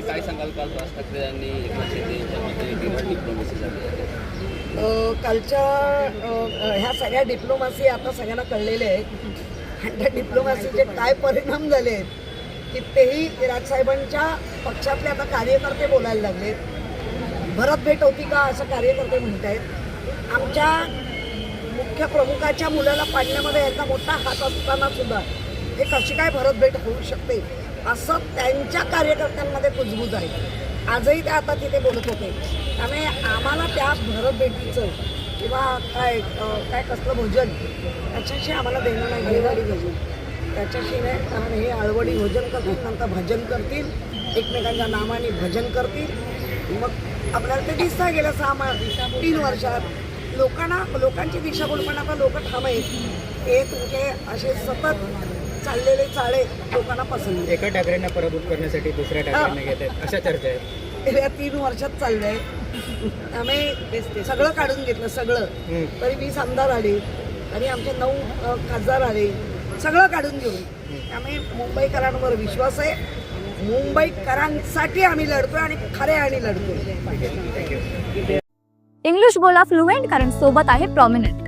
काय सांगाल? काल राज ठाकरे यांनी कालच्या ह्या सगळ्या डिप्लोमासी आता सगळ्यांना कळलेले आहेत. आणि त्या डिप्लोमासीचे काय परिणाम झाले आहेत की तेही राजसाहेबांच्या पक्षातले आता कार्यकर्ते बोलायला लागले भरत भेट होती का असं कार्यकर्ते म्हणत आहेत आमच्या मुख्य प्रमुखाच्या मुलाला पाडण्यामध्ये याचा मोठा हात असताना सुद्धा हे कशी काय भरत भेट होऊ शकते? असं त्यांच्या कार्यकर्त्यांमध्ये कुजबूज आहे. आजही ते आता तिथे बोलत होते. त्यामुळे आम्हाला त्या भरत भेटीचं किंवा काय काय कसलं भोजन त्याच्याशी आम्हाला देणं नाही घेणारी भोजन त्याच्याशी नाही कारण हे आळवडी भोजन करतील नंतर भजन करतील एकमेकांच्या नावाने भजन करतील. मग आपल्याला ते दिसता गेलं सहा मा- तीन वर्षात. लोकांना लोकांची दिशाभूल पण आता लोक ठाम हे तुमचे असे सतत चाललेले चाळे लोकांना पसंत. एका ठाकरेंना पराभूत करण्यासाठी दुसऱ्या ठाकरेंना घेत आहेत अशा चर्चा आहेत. गेल्या तीन वर्षात चाललंय. त्यामुळे सगळं काढून घेतलं सगळं. तरी वीस आमदार आले आणि आमचे नऊ खासदार आले. सगळं काढून घेऊन. त्यामुळे मुंबईकरांवर विश्वास आहे. मुंबईकरांसाठी आम्ही लढतोय आणि खऱ्या आणि लढतोय. इंग्लिश बोला फ्लुएंट कारण सोबत आहे प्रॉमिनंट